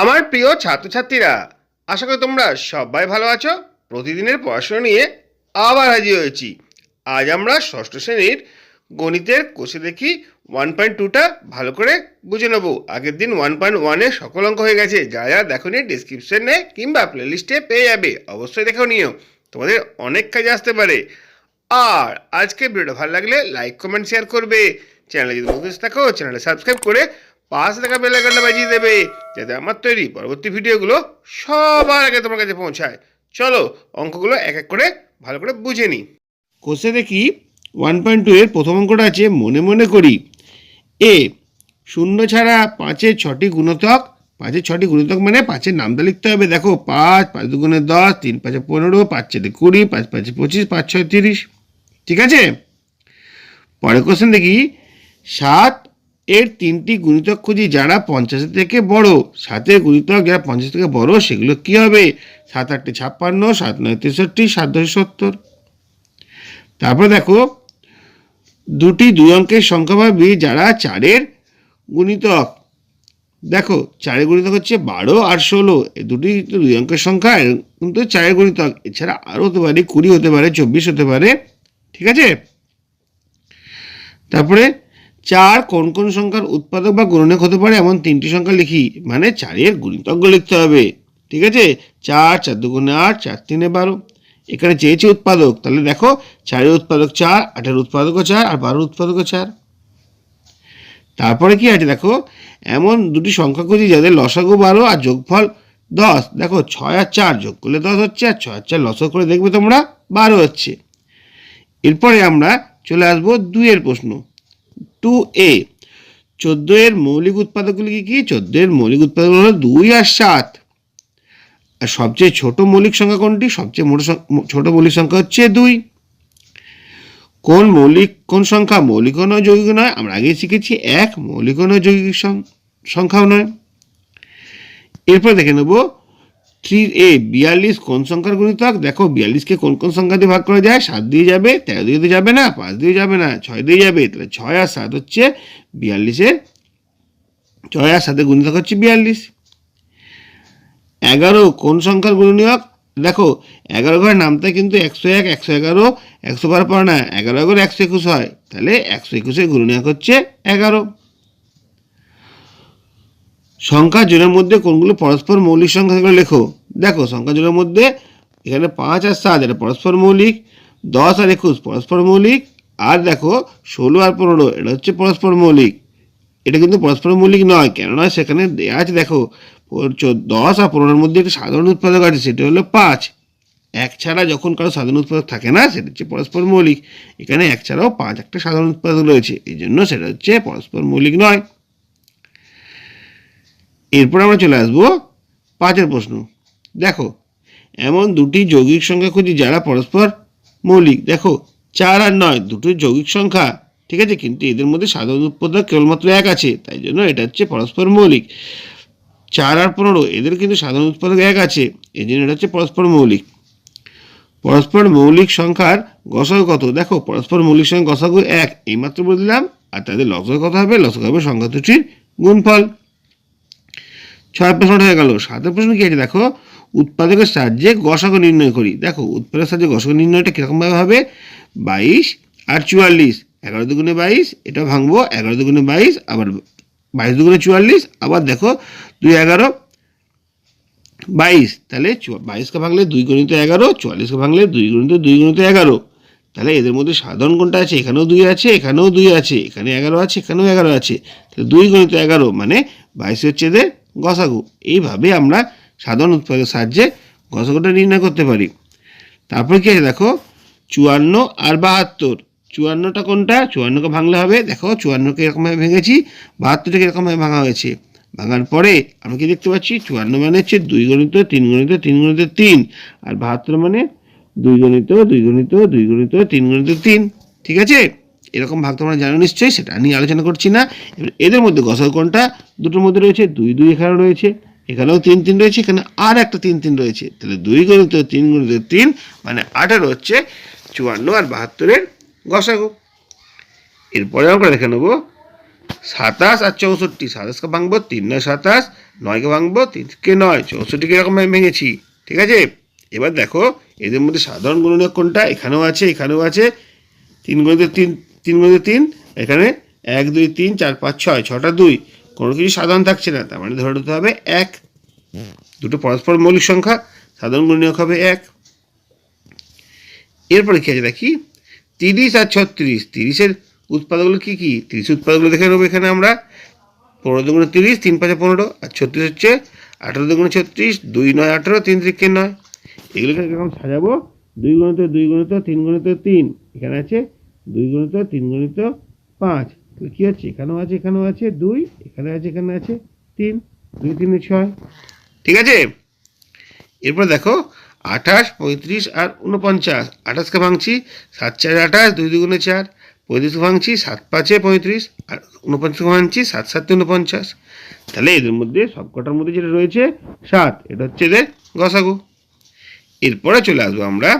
আমার প্রিয় ছাত্রছাত্রীরা, আশা করি তোমরা সবাই ভালো আছো। প্রতিদিনের পড়াশোনা নিয়ে আবার হাজির হয়েছি। আজ আমরা ষষ্ঠ শ্রেণির গণিতের কোষে দেখি ওয়ান পয়েন্ট টুটা ভালো করে বুঝে নেব। আগের দিন ওয়ান পয়েন্ট ওয়ানে সকল অঙ্ক হয়ে গেছে। যা যা দেখো নি ডিসক্রিপশনে কিংবা প্লেলিস্টে পেয়ে যাবে। অবশ্যই দেখো নিও। তোমাদের অনেক কাজে আসতে পারে। আর আজকে ভিডিওটা ভালো লাগলে লাইক কমেন্ট শেয়ার করবে। চ্যানেলে যদি নতুন থাকো, চ্যানেলটা সাবস্ক্রাইব করে পাশে থাকা বেল আইকনটা বাজিয়ে দেবে, যাতে আমার তৈরি পরবর্তী ভিডিওগুলো সবার আগে তোমার কাছে পৌঁছায়। চলো অঙ্কগুলো এক এক করে ভালো করে বুঝে নিই। কোষে দেখি ওয়ান পয়েন্ট টু এর প্রথম অঙ্কটা আছে, মনে মনে করি। এ শূন্য ছাড়া পাঁচের ছটি গুণিতক, পাঁচের ছটি গুণিতক মানে পাঁচের নামটা লিখতে হবে। দেখো, পাঁচ পাঁচ দুগুণে দশ, তিন, পাঁচে পনেরো, পাঁচ চারে কুড়ি, পাঁচ, পাঁচে পঁচিশ, পাঁচ ছয় তিরিশ। ঠিক আছে? পরের কোশ্চেন দেখি, সাত এর তিনটি গুণিতক খুঁজি যারা পঞ্চাশের থেকে বড়। সাতের গুণিতক যারা পঞ্চাশ থেকে বড়, সেগুলো কি হবে? সাত আটটি ছাপ্পান্ন, সাত নয় তেষট্টি, সাত দশ সত্তর। তারপরে দেখো, দুটি দুই অঙ্কের সংখ্যা পাবি যারা চারের গুণিতক। দেখো, চারের গুণিতক হচ্ছে বারো আর ষোলো। দুটি দুই অঙ্কের সংখ্যা কিন্তু চারের গুণিতক। এছাড়া আরও হতে পারে কুড়ি হতে পারে, চব্বিশ হতে পারে, ঠিক আছে? তারপরে চার কোন কোন সংখ্যার উৎপাদক বা গুণনীয়ক হতে পারে এমন তিনটি সংখ্যা লিখি। মানে চারের গুণিতকগুলো লিখতে হবে। ঠিক আছে? চার চার দুগুণে আট, চার তিনে বারো। এখানে চেয়েছি উৎপাদক। তাহলে দেখো, চারের উৎপাদক চার, আটের উৎপাদকও চার, আর বারোর উৎপাদকও চার। তারপরে কি আছে দেখো? এমন দুটি সংখ্যা খুঁজি যাদের লসাগু বারো আর যোগফল দশ। দেখো, ছয় আর চার যোগ করলে দশ হচ্ছে, আর ছয় আর চার লসাগু করে দেখবে তোমরা বারো হচ্ছে। এরপরে আমরা চলে আসব দুইয়ের প্রশ্ন। Two A. চোদ্দ এর মৌলিক উৎপাদকগুলি কি কি? চোদ্দ এর মৌলিক উৎপাদক হলো দুই আর সাত। আর সবচেয়ে ছোট মৌলিক সংখ্যা কোনটি? সবচেয়ে মোট ছোট মৌলিক সংখ্যা হচ্ছে দুই। কোন মৌলিক, কোন সংখ্যা মৌলিক নয় যৌগিক নয়? আমরা আগেই শিখেছি, এক মৌলিক নয়, যৌগিক সংখ্যাও নয়। এরপর দেখে নেব থ্রি এ বিয়াল্লিশ কোন সংখ্যার গুণিতক? দেখো বিয়াল্লিশকে কোন কোন সংখ্যা দিয়ে ভাগ করা যায়? সাত দিয়ে যাবে, তেরো দিয়ে যাবে না, পাঁচ দিয়ে যাবে না, ছয় দিয়ে যাবে, তাহলে ছয় আর সাত হচ্ছে বিয়াল্লিশের, ছয় আর সাতের গুণিতক হচ্ছে বিয়াল্লিশ। এগারো কোন সংখ্যার গুণনীয়ক? দেখো, এগারো ঘরের নামটা কিন্তু একশো এক, একশো এগারো, একশো বারো পড়ে না, এগারো এগারো, একশো একুশ হয়, তাহলে একশো একুশের গুণনীয়ক হচ্ছে এগারো। সংখ্যা জোড়ের মধ্যে কোনগুলো পরস্পর মৌলিক সংখ্যা সেগুলো লেখো। দেখো সংখ্যা জোড়ের মধ্যে এখানে পাঁচ আর সাত, এটা পরস্পর মৌলিক, দশ আর একুশ পরস্পর মৌলিক, আর দেখো ষোলো আর পনেরো, এটা হচ্ছে পরস্পর মৌলিক। এটা কিন্তু পরস্পর মৌলিক নয়, কেননা সেখানে দেওয়া আছে, দেখো দশ আর পনেরোর মধ্যে একটা সাধারণ উৎপাদক আছে, সেটা হলো পাঁচ। এক ছাড়া যখন কারও সাধারণ উৎপাদক থাকে না, সেটা হচ্ছে পরস্পর মৌলিক। এখানে এক ছাড়াও পাঁচ একটা সাধারণ উৎপাদক রয়েছে, এই জন্য সেটা হচ্ছে পরস্পর মৌলিক নয়। এরপর আমরা চলে আসব পাঁচের প্রশ্ন। দেখো, এমন দুটি যৌগিক সংখ্যা খুঁজি যারা পরস্পর মৌলিক। দেখো, চার আর নয় দুটো যৌগিক সংখ্যা। ঠিক আছে, কিন্তু এদের মধ্যে সাধারণ উৎপাদক কেবলমাত্র এক আছে, তাই জন্য এটা হচ্ছে পরস্পর মৌলিক। চার আর পনেরো, এদের কিন্তু সাধারণ উৎপাদক এক আছে, এই জন্য এটা হচ্ছে পরস্পর মৌলিক। পরস্পর মৌলিক সংখ্যার গসাগু কত? দেখো, পরস্পর মৌলিক সংখ্যা গসাগু এক, এইমাত্র বললাম, আর তাদের লসগু কত হবে? লসগু হবে সংখ্যা দুটির গুণফল। ছয় প্রশ্নটা হয়ে গেল। সাতের প্রশ্ন কি আছে? দেখো, উৎপাদকের সাহায্যে গসাগু নির্ণয় করি। দেখো, উৎপাদকের সাহায্যে গসাগু নির্ণয়টা কীরকমভাবে হবে? বাইশ আর চুয়াল্লিশ, এগারো দুগুণে বাইশ, এটা ভাঙবো, এগারো দুগুণে বাইশ, আবার বাইশ দুগুণে চুয়াল্লিশ, আবার দেখো, দুই এগারো, বাইশ। তাহলে বাইশকে ভাঙলে দুই গণিত এগারো, চুয়াল্লিশকে ভাঙলে দুই গণিত দুই গণিত এগারো। তাহলে এদের মধ্যে সাধারণ কোনটা আছে? এখানেও দুই আছে, এখানেও দুই আছে, এখানে এগারো আছে, এখানেও এগারো আছে। তাহলে দুই গণিত এগারো মানে বাইশ হচ্ছে এদের গসাগু। এইভাবে আমরা সাধারণ উৎপাদের সাহায্যে গসাগুটা নির্ণয় করতে পারি। তারপর কি আছে দেখো? চুয়ান্ন আর বাহাত্তর। চুয়ান্নটা কোনটা? চুয়ান্নকে ভাঙলে হবে। দেখো, চুয়ান্নকে এরকমভাবে ভেঙেছি, বাহাত্তরটাকে এরকমভাবে ভাঙা হয়েছে। ভাঙার পরে আমরা কি দেখতে পাচ্ছি? চুয়ান্ন মানে হচ্ছে দুই গণিত, তিন গণিত তিন গণিত, তিন। আর বাহাত্তর মানে দুই গণিত দুই গণিত দুই গণিত, তিন গণিত, তিন। ঠিক আছে? এরকম ভাগ তোমরা জানো নিশ্চয়ই, সেটা নিয়ে আলোচনা করছি না। এবার এদের মধ্যে গসাগু কোনটা? দুটোর মধ্যে রয়েছে দুই দুই এখানে রয়েছে, এখানেও তিন তিন রয়েছে, এখানে আর একটা তিন তিন রয়েছে। তাহলে দুই গণিত তিন গণিত তিন মানে আঠারো হচ্ছে চুয়ান্ন আর বাহাত্তরের গসাগু। এরপরে আমরা দেখে নেব, সাতাশ আর চৌষট্টি সাতাশকে ভাঙবো, তিন নয় সাতাশ নয়কে ভাঙবো তিনকে নয় চৌষট্টিকে এরকম ভাবে ভেঙেছি, ঠিক আছে? এবার দেখো, এদের মধ্যে সাধারণ গুণনীয়ক কোনটা? এখানেও আছে এখানেও আছে, তিন গণিত তিন তিন গণিত তিন, এখানে এক, দুই, তিন, চার, পাঁচ, ছয়, ছটা, দুই। কোনো কিছু সাধারণ থাকছে না, তার মানে ধরে নিতে হবে এক। দুটো পরস্পর মৌলিক সংখ্যা, সাধারণ গুণনীয়ক হবে এক। এরপরে কি আছে দেখি? তিরিশ আর ছত্রিশ, তিরিশের উৎপাদকগুলো কী কী? তিরিশ উৎপাদকগুলো দেখে নেব এখানে আমরা। পনেরো দুগুণে তিরিশ, তিন পাঁচে পনেরো, আর ছত্রিশ হচ্ছে আঠেরো দুগুণে ছত্রিশ, দুই নয় আঠেরো, তিন ত্রিকে নয়। এগুলোকে এরকম সাজাবো? দুই গণিত দুই গণিত তিন গণিত তিন, এখানে আছে দুই গণিত তিন গণিত পাঁচ। তাহলে কী হচ্ছে এখানেও আছে এখানেও আছে। দুই, এখানে আছে এখানে আছে। তিন, দুই তিনে ছয়। ঠিক আছে? এরপর দেখো, আঠাশ, পঁয়ত্রিশ আর উনপঞ্চাশ আঠাশকে ভাঙছি, সাত চারে আঠাশ, দুই দুগুণে চার। পঁয়ত্রিশকে ভাঙছি, সাত পাঁচে পঁয়ত্রিশ। আর উনপঞ্চাশকে ভাঙছি, সাত সাতে উনপঞ্চাশ তাহলে এদের মধ্যে সবকটার মধ্যে যেটা রয়েছে, সাত। এটা হচ্ছে এদের গসাগু। এরপরে চলে আসব আমরা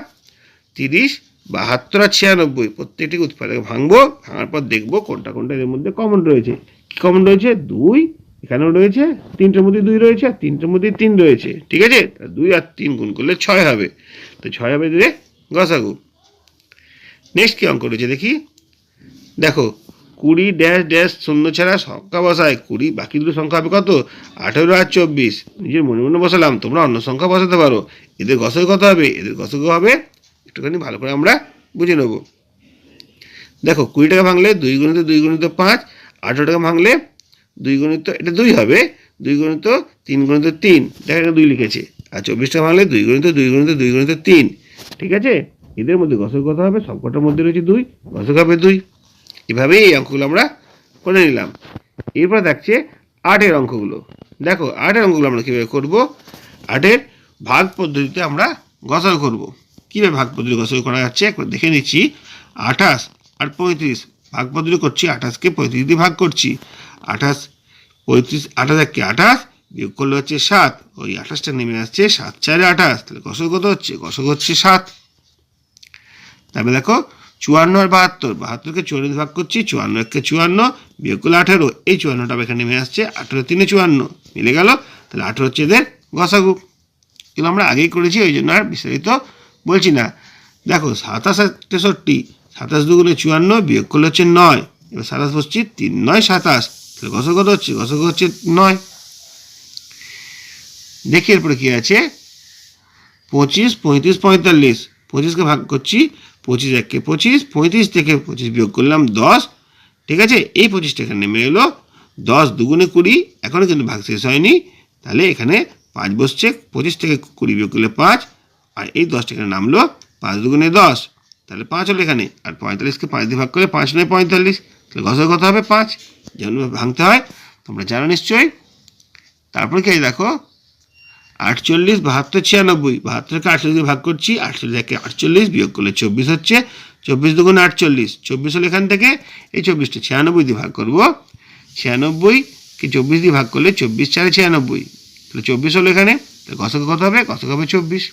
তিরিশ বাহাত্তর আর ছিয়ানব্বই, প্রত্যেকটি উৎপাদকে ভাঙবো, ভাঙার পর দেখব কোনটা কোনটা এদের মধ্যে কমন রয়েছে। কি কমন রয়েছে? দুই, এখানেও রয়েছে, তিনটের মধ্যে দুই রয়েছে আর তিনটের মধ্যে তিন রয়েছে, ঠিক আছে? দুই আর তিন গুণ করলে ছয় হবে। তো ছয় হবে এদের গসাগু। নেক্সট কি অঙ্ক রয়েছে দেখি? দেখো, কুড়ি ড্যাশ ড্যাশ শূন্য ছাড়া সংখ্যা বসায়, কুড়ি, বাকি দুটো সংখ্যা হবে কত? আঠেরো আর চব্বিশ। নিজের মনে মনে বসালাম, তোমরা অন্য সংখ্যা বসাতে পারো। এদের গসক কত হবে? এদের গসক হবে একটুখানি ভালো করে আমরা বুঝে নেব। দেখো, কুড়ি টাকা ভাঙলে দুই গুণিত দুই গুণিত পাঁচ, আঠেরো টাকা ভাঙলে দুই গুণিত, এটা দুই হবে, দুই গুণিত তিন গুণিত তিন, দেখা দুই লিখেছে। আর চব্বিশ টাকা ভাঙলে দুই গুণিত দুই গুণিত দুই গুণিত তিন, ঠিক আছে? এদের মধ্যে গসক কত হবে? সবকটার মধ্যে রয়েছে দুই গসক হবে দুই। এভাবেই এই অঙ্কগুলো আমরা করে নিলাম। এরপর দেখছে আটের অঙ্কগুলো। দেখো, আটের অঙ্কগুলো আমরা কীভাবে করব? আটের ভাগ পদ্ধতিতে আমরা গসক করব। কীভাবে ভাগ পদ্ধতি গসক করা যাচ্ছে, একবার দেখে নিচ্ছি। আঠাশ আর পঁয়ত্রিশ। ভাগ পদ্ধতি করছি, আঠাশকে পঁয়ত্রিশ দিয়ে ভাগ করছি। আঠাশ, পঁয়ত্রিশ, আঠাশ এককে আঠাশ বিয়োগ করলে হচ্ছে সাত। ওই আঠাশটা নেমে আসছে সাত চারে আঠাশ। তাহলে গসক কত হচ্ছে? গসক হচ্ছে সাত। তারপরে দেখো, চুয়ান্ন আর বাহাত্তর। বাহাত্তরকে চুয়ান্ন ভাগ করছি, চুয়ান্ন এককে চুয়ান্ন বিয়োগ করলে আঠেরো। এই চুয়ান্নটা এখানে নেমে আসছে, আঠেরো তিনে চুয়ান্ন। মিলে গেল, তাহলে আঠেরো হচ্ছে এদের গসাগু। কিন্তু আমরা আগেই করেছি, ওই জন্য আর বিস্তারিত বলছি না। দেখো, সাতাশ তেষট্টি, সাতাশ দুগুণে চুয়ান্ন, বিয়োগ করলে হচ্ছে নয়। এবার সাতাশ বসছি, তিন, নয়, সাতাশ। তাহলে গসক কত হচ্ছে? গসক হচ্ছে নয়। দেখি এরপরে কী আছে? পঁচিশ, পঁয়ত্রিশ, পঁয়তাল্লিশ। পঁচিশকে ভাগ করছি, পঁচিশ এককে পঁচিশ, পঁয়ত্রিশ থেকে পঁচিশ বিয়োগ করলাম দশ। ঠিক আছে? এই পঁচিশটা এখানে নেমে এলো। দশ দুগুণে কুড়ি এখনও কিন্তু ভাগ শেষ হয়নি। তাহলে এখানে পাঁচ বসছে, পঁচিশ থেকে কুড়ি বিয়োগ করলে পাঁচ আর এই দশটা এখানে নামলো, পাঁচ দুগুণে দশ, তাহলে পাঁচ হলো এখানে, আর পঁয়তাল্লিশকে পাঁচ দিয়ে ভাগ করলে পাঁচ নয় পঁয়তাল্লিশ, তাহলে গসের কত হবে? পাঁচ। যেমন ভাঙতে হয়, তোমরা জানো নিশ্চয়ই। তারপরে কি দেখো, আটচল্লিশ, বাহাত্তর, ছিয়ানব্বই। বাহাত্তরকে আটচল্লিশ ভাগ করছি, আটচল্লিশ একে আটচল্লিশ বিয়োগ করলে চব্বিশ হচ্ছে, চব্বিশ দুগুণে আটচল্লিশ। চব্বিশ হলো এখান থেকে, এই চব্বিশটা ছিয়ানব্বই দিয়ে ভাগ করব। ছিয়ানব্বইকে চব্বিশ দিয়ে ভাগ করলে চব্বিশ চারে ছিয়ানব্বই। তাহলে চব্বিশ হলো এখানে, তাহলে গসক কত হবে? গসক হবে চব্বিশ।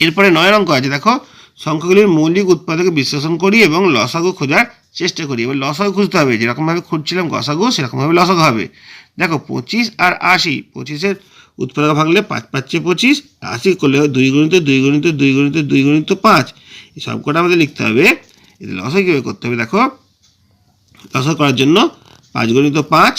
এরপরে নয় অঙ্ক আছে দেখো, সংখ্যাগুলির মৌলিক উৎপাদকে বিশ্লেষণ করি এবং লসাগু খোঁজার চেষ্টা করি। এবার লসাগু খুঁজতে হবে, যেরকমভাবে খুঁজছিলাম গসাগু সেরকমভাবে লসাগু হবে। দেখো, পঁচিশ আর আশি, পঁচিশের উৎপাদক ভাঙলে পাঁচ পাঁচে পঁচিশ, আশি করলে হয় দুই গণিত দুই গণিত দুই গণিত দুই গণিত পাঁচ। এই সব কটা আমাদের লিখতে হবে। এতে লসাগু কীভাবে করতে হবে, দেখো, লসাগু করার জন্য পাঁচ গণিত পাঁচ,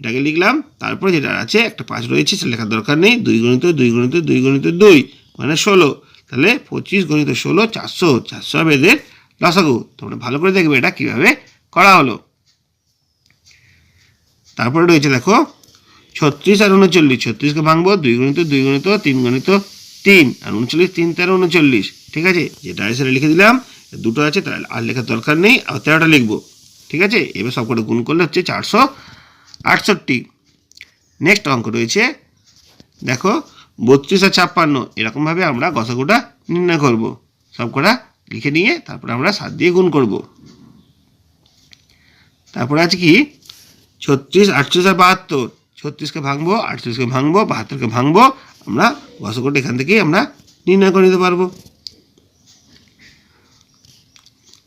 এটাকে লিখলাম। তারপরে যেটা আছে, একটা পাঁচ রয়েছে, সেটা লেখার দরকার নেই, দুই গণিত দুই গণিত দুই গণিত দুই মানে ষোলো। তাহলে পঁচিশ গণিত ষোলো চারশো চারশো হবে এদের লসাগু তোমরা ভালো করে দেখবে এটা কীভাবে করা হলো। তারপরে রয়েছে দেখো, ছত্রিশ আর উনচল্লিশ। ছত্রিশকে ভাঙবো, দুই গণিত দুই গণিত, তিন গণিত, তিন। আর উনচল্লিশ, তিন, তেরো, উনচল্লিশ। ঠিক আছে? যেটা আছে সেটা লিখে দিলাম। দুটো আছে, তাহলে আর লেখার দরকার নেই। আর তেরোটা লিখব। ঠিক আছে? এবার সব কটা গুণ করলে হচ্ছে চারশো আটষট্টি। নেক্সট অঙ্ক রয়েছে। দেখো বত্রিশ আর ছাপ্পান্ন এরকমভাবে আমরা গসাগুটা নির্ণয় করব। সব কটা লিখে নিয়ে তারপরে আমরা সাত দিয়ে গুণ করব। তারপরে আছে কি? ছত্রিশ, আটত্রিশ আর বাহাত্তর, ছত্রিশকে ভাঙবো, আটত্রিশকে ভাঙবো, বাহাত্তরকে ভাঙবো, আমরা গসগুটা এখান থেকেই আমরা নির্ণয় করে নিতে পারব।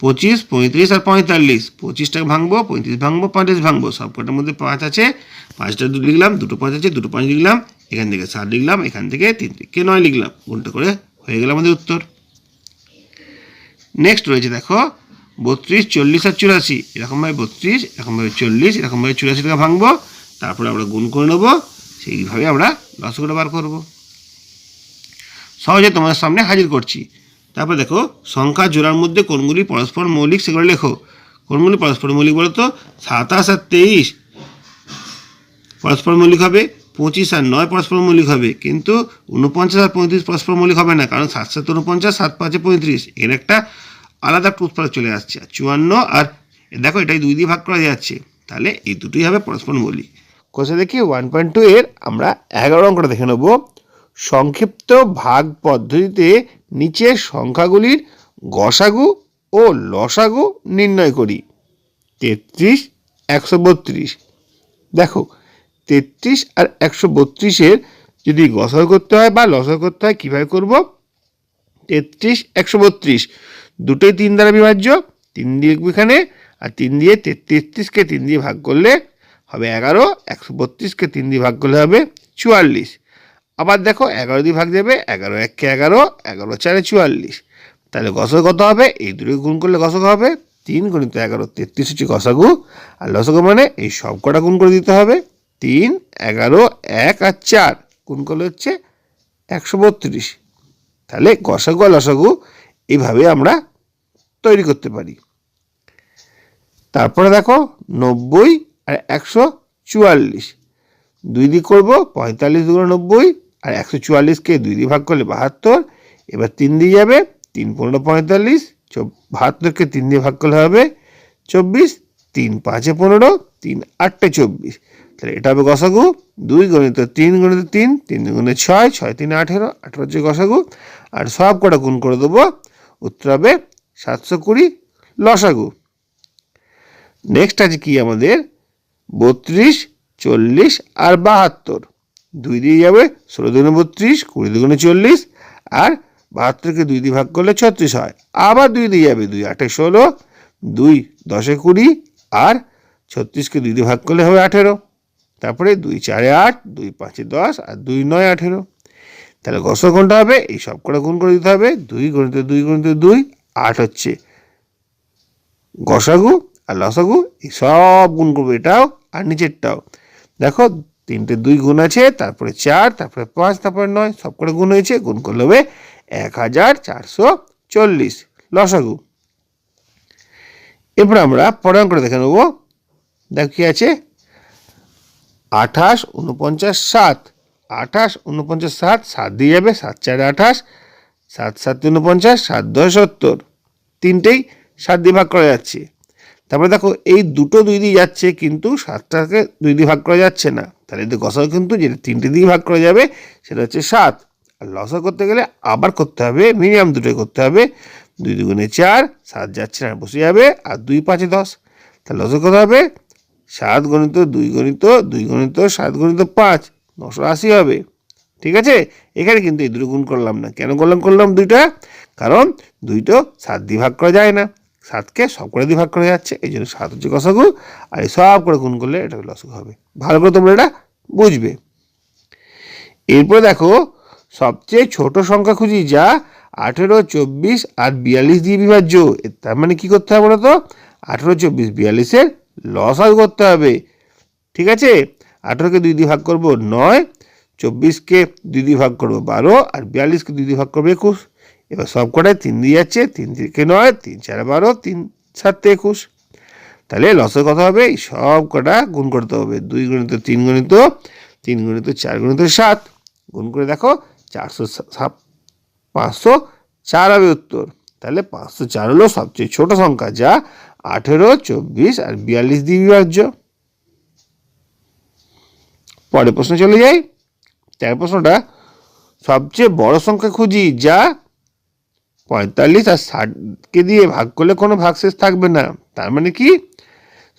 পঁচিশ, পঁয়ত্রিশ আর পঁয়তাল্লিশ, পঁচিশটাকে ভাঙবো, পঁয়ত্রিশ ভাঙবো পঁয়ত্রিশ ভাঙবো, সব কটার মধ্যে পাঁচ আছে, পাঁচটা লিখলাম, দুটো পাঁচ আছে, দুটো পাঁচ লিখলাম এখান থেকে সাত লিখলাম, এখান থেকে তিন থেকে নয় লিখলাম। গুণটা করে হয়ে গেল আমাদের উত্তর। নেক্সট রয়েছে দেখো, বত্রিশ, চল্লিশ আর চুরাশি। এরকমভাবে বত্রিশ এরকমভাবে চল্লিশ এরকমভাবে চুরাশি টাকা ভাঙবো। তারপরে আমরা গুণ করে নেব, সেইভাবে আমরা লসগুলো বার করব। সহজে তোমাদের সামনে হাজির করছি। তারপরে দেখো, সংখ্যা জোড়ার মধ্যে কোনগুলি পরস্পর মৌলিক সেগুলো লেখো। কোনগুলি পরস্পর মৌলিক বলো তো সাতাশ আর তেইশ। পরস্পর মৌলিক হবে পঁচিশ আর নয় পরস্পর মৌলিক হবে, কিন্তু উনপঞ্চাশ আর পঁয়ত্রিশ পরস্পর মৌলিক হবে না, কারণ সাত সাত উনপঞ্চাশ সাত পাঁচে পঁয়ত্রিশ, এর একটা আলাদা টুথপাল চলে আসছে, আর চুয়ান্ন আর দেখো এটাই দুই দিয়ে ভাগ করা যাচ্ছে, তাহলে এই দুটোই হবে পরস্পর মৌলিক। কোষে দেখি ওয়ান পয়েন্ট টু এর আমরা এগারো অঙ্কটা দেখে নেব। সংক্ষিপ্ত ভাগ পদ্ধতিতে নিচের সংখ্যাগুলির গসাগু ও লসাগু নির্ণয় করি। তেত্রিশ, একশো বত্রিশ। দেখো তেত্রিশ আর একশো বত্রিশের যদি গসর করতে হয় বা লসাগু করতে হয়, কীভাবে করব? তেত্রিশ, একশো বত্রিশ। দুটোই তিন দ্বারা বিভাজ্য, তিন দিয়ে এখানে, আর তিন দিয়ে তেত্রিশকে তিন দিয়ে ভাগ করলে হবে এগারো, একশো বত্রিশকে তিন দিয়ে ভাগ করলে হবে চুয়াল্লিশ। আবার দেখো, এগারো দিয়ে ভাগ দেবে, এগারো এককে এগারো এগারো চারে চুয়াল্লিশ। তাহলে গসক কত হবে? এই দুটোকে গুণ করলে গসক হবে? তিন গণিত এগারো, তেত্রিশ হচ্ছে গসাগু। আর লসগু মানে এই সব কটা গুণ করে দিতে হবে। তিন, এগারো, এক আর চার। কোন করলে হচ্ছে? একশো বত্রিশ। তাহলে গসাগু লসাগু এইভাবে আমরা তৈরি করতে পারি। তারপরে দেখো, নব্বই আর একশো চুয়াল্লিশ। দুই দিয়ে করব পঁয়তাল্লিশ দুগুলো নব্বই, আর একশো চুয়াল্লিশকে দুই দিয়ে ভাগ করলে বাহাত্তর। এবার তিন দিয়ে যাবে, তিন পনেরো পঁয়তাল্লিশ বাহাত্তরকে তিন দিয়ে ভাগ করলে হবে চব্বিশ, তিন পাঁচে পনেরো, তিন আটটে চব্বিশ। তাহলে এটা হবে গসাগু, দুই গণিত তিন গণিত তিন তিন গুণে ছয় ছয় তিন আঠেরো আঠেরো হচ্ছে গসাগু। আর সব কটা গুণ করে দেবো, উত্তর হবে সাতশো কুড়ি লসাগু। নেক্সট আছে কি আমাদের? বত্রিশ, চল্লিশ আর বাহাত্তর। দুই দিয়ে যাবে, ষোলো দুগুণে বত্রিশ, কুড়ি দুগুণে চল্লিশ, আর বাহাত্তরকে দুই দিয়ে ভাগ করলে ছত্রিশ হয়। আবার দুই দিয়ে যাবে, দুই, আটে ষোলো, দুই, দশে কুড়ি, আর ছত্রিশকে দুই দিয়ে ভাগ করলে হবে আঠেরো। তারপরে দুই চারে আট, দুই পাঁচে দশ আর দুই নয় আঠেরো। তাহলে গস কোনটা হবে? এই সব কটা গুণ করে দিতে হবে। দুই গণিত দুই গণিত দুই, আট হচ্ছে। গসাগু আর লসাগু, এই সব গুণ করব এটাও আর নিচেরটাও। দেখো, তিনটে দুই গুণ আছে, তারপরে চার, তারপরে পাঁচ, তারপরে নয়, সব করে গুণ হয়েছে। গুণ করলে হবে এক হাজার চারশো চল্লিশ। লসাগু। এরপর আমরা পরে অঙ্কটা দেখে নেব। দেখো কি আছে? আঠাশ উনপঞ্চাশ সাত। আঠাশ উনপঞ্চাশ সাত সাত দিয়ে যাবে, সাত, চার, আঠাশ। সাত সাত উনপঞ্চাশ সাত, দশ, সত্তর। তিনটেই সাত দিয়ে ভাগ করা যাচ্ছে। তারপরে দেখো, এই দুটো দুই দিয়ে যাচ্ছে, কিন্তু সাতটাকে দুই দিয়ে ভাগ করা যাচ্ছে না। তাহলে এদের গসাও কিন্তু যেটা তিনটে দিয়ে ভাগ করা যাবে, সেটা হচ্ছে সাত। আর লসা করতে গেলে আবার করতে হবে, মিনিমাম দুটোই করতে হবে। দুই দুগুণে চার, সাত যাচ্ছে না, বসে যাবে, আর দুই পাঁচে দশ। তাহলে লসও কত হবে? সাত গণিত দুই গণিত দুই গণিত, সাত গণিত পাঁচ, নশো আশি হবে। ঠিক আছে? এখানে কিন্তু এই দুটো গুণ করলাম না। কেন করলাম? করলাম দুইটা। কারণ দুইটো সাত দিয়ে ভাগ করা যায় না। সাতকে সব করে দিয়ে ভাগ করা যাচ্ছে। এই জন্য সাত হচ্ছে কষাগু আর এই সব করে গুণ করলে এটা লসগু হবে। ভালো করে তোমরা এটা বুঝবে। এরপর দেখো, সবচেয়ে ছোট সংখ্যা খুঁজি যা আঠেরো, চব্বিশ আর বিয়াল্লিশ দিয়ে বিভাজ্য। তার মানে কি করতে হবে বলো তো আঠেরো, চব্বিশ, বিয়াল্লিশের লসাগু করতে হবে। ঠিক আছে? আঠেরোকে দুই দিয়ে ভাগ করব নয় চব্বিশকে দুই দিয়ে ভাগ করব বারো, আর বিয়াল্লিশকে দুই দিয়ে ভাগ করব একুশ। এবার সব কটায় তিন দিয়ে যাচ্ছে, তিন থেকে নয়, তিন চার বারো, তিন সাতে একুশ। তাহলে লসের কথা হবে, এই সব কটা গুণ করতে হবে। দুই গণিত তিন গণিত তিন গণিত চার গণিত সাত। গুণ করে দেখো, চারশো পাঁচশো চার হবে উত্তর। তাহলে পাঁচশো চার হলো সবচেয়ে ছোট সংখ্যা, যা আঠেরো, চব্বিশ আর বিয়াল্লিশ দিয়ে বিভাজ্য। পরের প্রশ্ন চলে যাই। চার প্রশ্নটা, সবচেয়ে বড় সংখ্যা খুঁজি, যা পঁয়তাল্লিশ আর ষাটকে দিয়ে ভাগ করলে কোনো ভাগশেষ থাকবে না। তার মানে কি?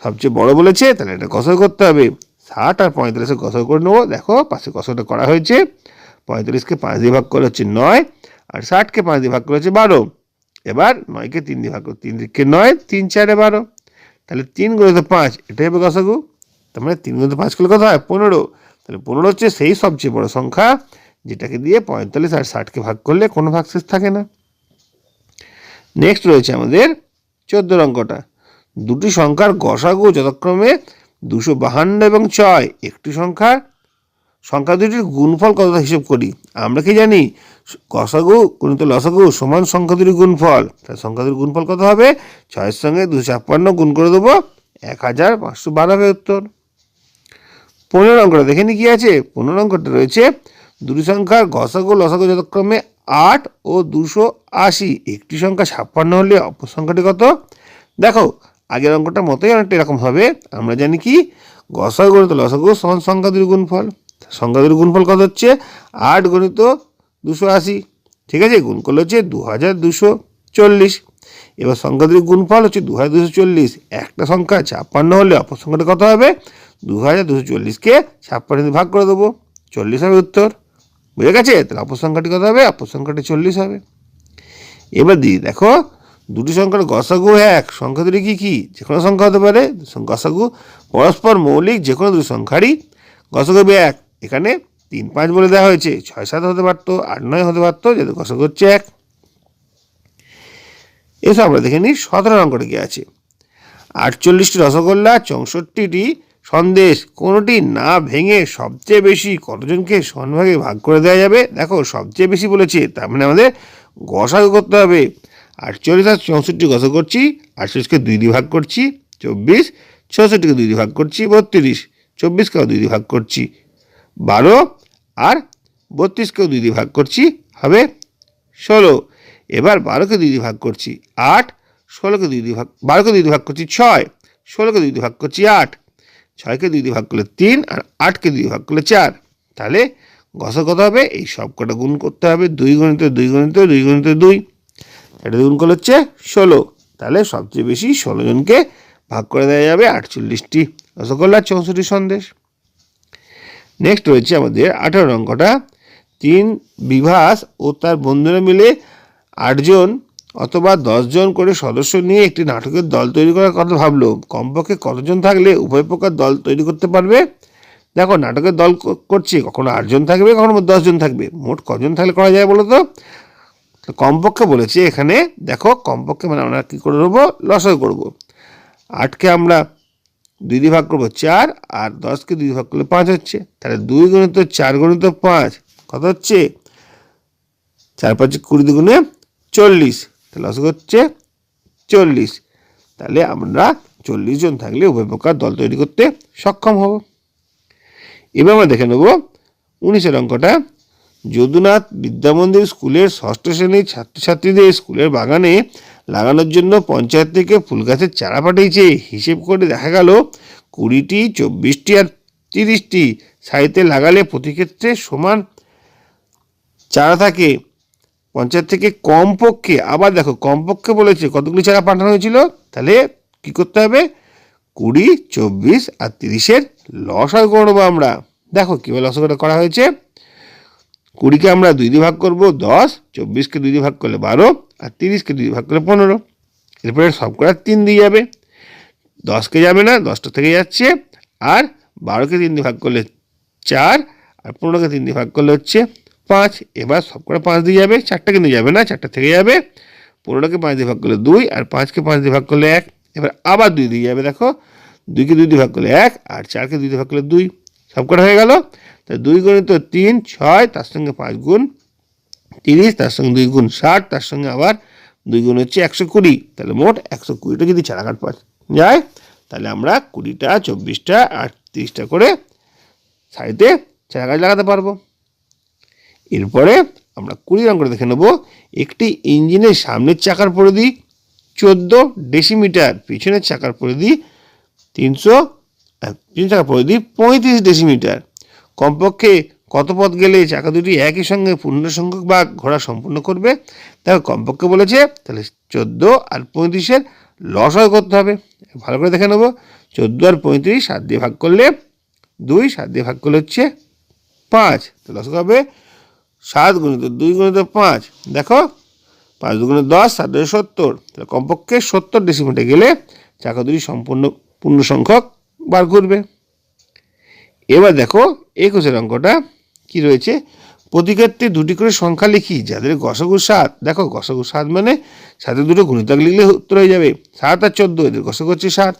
সবচেয়ে বড় বলেছে, তাহলে এটা কষয় করতে হবে। ষাট আর পঁয়তাল্লিশে কষয় করে নেব। দেখো, পাশে কষয়টা করা হয়েছে। পঁয়তাল্লিশকে পাঁচ দিয়ে ভাগ করে হচ্ছে নয়, আর ষাটকে পাঁচ দিয়ে ভাগ করে হচ্ছে বারো। এবার নয়কে তিন দিয়ে ভাগ করো, তিন দিকে নয়? তিন, চারে বারো। তাহলে তিন গুণিত পাঁচ এটাই হবে গসাগু তার মানে তিন গুণিত পাঁচ করলে কথা হয়? পনেরো। তাহলে পনেরো হচ্ছে সেই সবচেয়ে বড় সংখ্যা, যেটাকে দিয়ে পঁয়তাল্লিশ আর ষাটকে ভাগ করলে কোনো ভাগশেষ থাকে না। নেক্সট রয়েছে আমাদের চোদ্দ অঙ্কটা দুটি সংখ্যার গসাগু যথাক্রমে দুশো বাহান্ন এবং ছয়। একটি সংখ্যার, সংখ্যা দুটির গুণফল কত হিসেব করি? আমরা কি জানি? গসাগু গুণিত লসাগু, সমান সংখ্যা দুটির গুণফল। তাই সংখ্যা দুটির গুণফল কত হবে? ছয়ের সঙ্গে দুশো ছাপ্পান্ন গুণ করে দেবো এক হাজার পাঁচশো বারো হবে উত্তর। পনেরো অঙ্কটা দেখে নি কি আছে? পনেরো অঙ্কটা রয়েছে দুটি সংখ্যার গসাগু লসাগু যথাক্রমে আট ও দুশো আশি। একটি সংখ্যা ছাপ্পান্ন হলে অপর সংখ্যাটি কত? দেখো, আগের অঙ্কটা মতোই অনেকটা এরকম হবে। আমরা জানি কি? গসাগু গণিত লসাগু সমান সংখ্যা দুটির গুণফল। সংখ্যা গুণফল কত হচ্ছে? আট গণিত দুশো আশি। ঠিক আছে, গুণ করলে হচ্ছে দু হাজার দুশো চল্লিশ। এবার সংখ্যা দুটির গুণফল হচ্ছে দু হাজার দুশো চল্লিশ। একটা সংখ্যা ছাপ্পান্ন হলে অপর সংখ্যাটা কত হবে? দু হাজার দুশো চল্লিশকে ছাপ্পান্ন দিয়ে ভাগ করে দেবো। চল্লিশ হবে উত্তর। বুঝে গেছে? তাহলে অপর সংখ্যাটি কত হবে? অপর সংখ্যাটি চল্লিশ হবে। এবার দিদি, দেখো, দুটি সংখ্যার গসাগু এক। সংখ্যা দুটি কী কী? যে কোনো সংখ্যা হতে পারে। গসাগু পরস্পর মৌলিক যে কোনো দুটি সংখ্যারই গসাগু এক। এখানে তিন পাঁচ বলে দেওয়া হয়েছে, ছয় সাত হতে পারতো, আট নয় হতে পারতো, যেহেতু গসাগু হচ্ছে এক। এসব আমরা দেখে নিই সতেরো অঙ্কটা কি আছে। আটচল্লিশটি রসগোল্লা, চৌষট্টিটি সন্দেশ, কোনোটি না ভেঙে সবচেয়ে বেশি কতজনকে সনভাগে ভাগ করে দেওয়া যাবে? দেখো, সবচেয়ে বেশি বলেছে, তার মানে আমাদের গসাগু করতে হবে। আটচল্লিশ আর চৌষট্টি গসা করছি, আটচল্লিশকে দুই দিয়ে ভাগ করছি, চব্বিশ চৌষট্টিকে দুই দিয়ে ভাগ করছি, বত্রিশ, চব্বিশকেও দুই দিয়ে ভাগ করছি, বারো আর বত্রিশকেও দুই দিয়ে ভাগ করছি হবে ষোলো। এবার বারোকে দুই দিয়ে ভাগ করছি আট, ষোলোকে দুই দিয়ে ভাগ, বারোকে দুই দিয়ে ভাগ করছি ছয়, ষোলোকে দুই দিয়ে ভাগ করছি আট, ছয়কে দুই দিয়ে ভাগ করলে তিন আর আটকে দুই ভাগ করলে চার। তাহলে গসা কত হবে? এই সব কটা গুণ করতে হবে দুই গণিত দুই গণিত দুই গণিত দুই। এটা গুণ করলে হচ্ছে ষোলো। তাহলে সবচেয়ে বেশি ষোলো জনকে ভাগ করে দেওয়া যাবে আটচল্লিশটি। রসগোল্লা চৌষট্টি সন্দেশ। নেক্সট রয়েছে আমাদের আঠারো অঙ্কটা তিন বিভাস ও তার বন্ধুরা মিলে আটজন অথবা দশজন করে সদস্য নিয়ে একটি নাটকের দল তৈরি করার কথা ভাবলো। কমপক্ষে কতজন থাকলে উভয় প্রকার দল তৈরি করতে পারবে? দেখো, নাটকের দল করছি, কখনো আটজন থাকবে, কখনো দশজন থাকবে। মোট কজন থাকলে করা যায় বলো তো কমপক্ষে বলেছি এখানে, দেখো, কমপক্ষে মানে আমরা কী করে নেব? লসও করব। আটকে আমরা দুই দিয়ে ভাগ করব চার, আর দশকে দুই ভাগ করলে পাঁচ হচ্ছে। তাহলে দুই গণিত চার গণিত পাঁচ, কত হচ্ছে? চার পাঁচে কুড়ি দুগুণে চল্লিশ, তাহলে লসক হচ্ছে চল্লিশ। তাহলে আমরা চল্লিশ জন থাকলে উভয় প্রকার দল তৈরি করতে সক্ষম হব। এবার আমরা দেখে নেব উনিশের অঙ্কটা। যদুনাথ বিদ্যামন্দির স্কুলের ষষ্ঠ শ্রেণির ছাত্রছাত্রীদের স্কুলের বাগানে লাগানোর জন্য পঞ্চায়েত থেকে ফুল গাছের চারা পাঠিয়েছে। হিসেব করে দেখা গেল কুড়িটি, চব্বিশটি আর তিরিশটি সাইতে লাগালে প্রতি ক্ষেত্রে সমান চারা থাকে। পঞ্চায়েত থেকে কমপক্ষে, আবার দেখো, কমপক্ষে বলেছে কতগুলি চারা পাঠানো হয়েছিল? তাহলে কি করতে হবে? কুড়ি, চব্বিশ আর তিরিশের লসাগু করব আমরা। দেখো কীভাবে লসাগুটা করা হয়েছে। কুড়িকে আমরা দুই দিয়ে ভাগ করব, দশ, চব্বিশকে দুই দিয়ে ভাগ করলে বারো, আর তিরিশকে দুই দিয়ে ভাগ করলে পনেরো। এরপরে সব করা তিন দিয়ে যাবে। দশকে যাবে না, দশটা থেকে যাচ্ছে। আর বারোকে তিন দিয়ে ভাগ করলে চার, আর পনেরোকে তিন দিয়ে ভাগ করলে হচ্ছে পাঁচ। এবার সব করে পাঁচ দিয়ে যাবে চারটা কিন্তু যাবে না, চারটা থেকে যাবে। পনেরোকে পাঁচ দিয়ে ভাগ করলে দুই, আর পাঁচকে পাঁচ দিয়ে ভাগ করলে এক। এবার আবার দুই দিয়ে যাবে, দেখো। দুইকে দুই দিয়ে ভাগ করলে এক, আর চারকে দুই দিয়ে ভাগ করলে দুই। সব কটা হয়ে গেল। তা দুই গণিত তিন, ছয়, তার সঙ্গে পাঁচ গুণ তিরিশ, তার সঙ্গে দুই গুণ ষাট, তার সঙ্গে আবার দুই গুণ হচ্ছে একশো কুড়ি। তাহলে মোট একশো কুড়িটা যদি চারা কাঠ পাওয়া যায়, তাহলে আমরা কুড়িটা, চব্বিশটা আর তিরিশটা করে সাইডে চারা গাছ লাগাতে পারব। এরপরে আমরা কুড়ি রঙ করে দেখে নেব, একটি ইঞ্জিনের সামনের চাকার পরিধি চোদ্দ ডেসিমিটার, পিছনের চাকার পরিধি তিনশো তিন চাকার পরিধি পঁয়ত্রিশ ডেসিমিটার। কমপক্ষে কত পথ গেলে চাকা দুটি একই সঙ্গে পূর্ণ সংখ্যক বা ঘোরা সম্পূর্ণ করবে? দেখো, কমপক্ষে বলেছে, তাহলে চোদ্দ আর পঁয়ত্রিশের লসও করতে হবে। ভালো করে দেখে নেব। চোদ্দ আর পঁয়ত্রিশ, সাত দিয়ে ভাগ করলে দুই, সাত দিয়ে ভাগ করলে হচ্ছে পাঁচ। তো লসক হবে? সাত গুণিত দুই গুণিত পাঁচ। দেখো, পাঁচ দুগুণে দশ, সাত দুগুণে সত্তর। তাহলে কমপক্ষে সত্তর ডেসিমিটে গেলে চাকা দুটি সম্পূর্ণ পূর্ণ সংখ্যক বার করবে। এবার দেখো, একুশের অঙ্কটা কি রয়েছে? প্রতি ক্ষেত্রে দুটি করে সংখ্যা লিখি, যাদের গসগু সাত। দেখো, গসগু সাত মানে সাথে দুটো গুণিতক লিখলে উত্তর হয়ে যাবে। সাত আর চোদ্দ, এদের গসগু হচ্ছে সাত।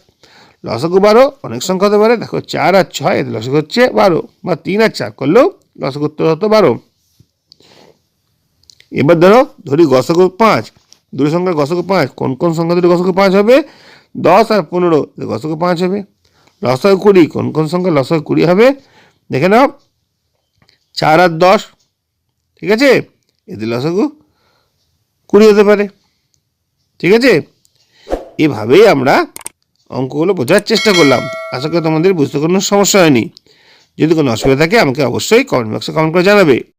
লসগু বারো, অনেক সংখ্যা হতে পারে। দেখো, চার আর ছয়, এদের লসগু হচ্ছে বারো। বা তিন আর চার করলেও লসগু উত্তর হতো বারো। এবার ধরো, ধরি গসগু পাঁচ। দুটো সংখ্যার গসগু পাঁচ। কোন কোন সংখ্যা দুটো গসগু পাঁচ হবে? দশ আর পনেরো, এদের গসগু পাঁচ হবে। লসগু কুড়ি, কোন কোন সংখ্যা লসগু কুড়ি হবে? দেখে নাও। চার আর দশ ঠিক আছে? এদের লসাগু কুড়ি হতে পারে। ঠিক আছে? এভাবেই আমরা অঙ্কগুলো বোঝার চেষ্টা করলাম। আশা করি তোমাদের বুঝতে কোনো সমস্যা হয়নি। যদি কোনো অসুবিধা থাকে আমাকে অবশ্যই কমেন্ট বক্সে কমেন্ট করে জানাবে।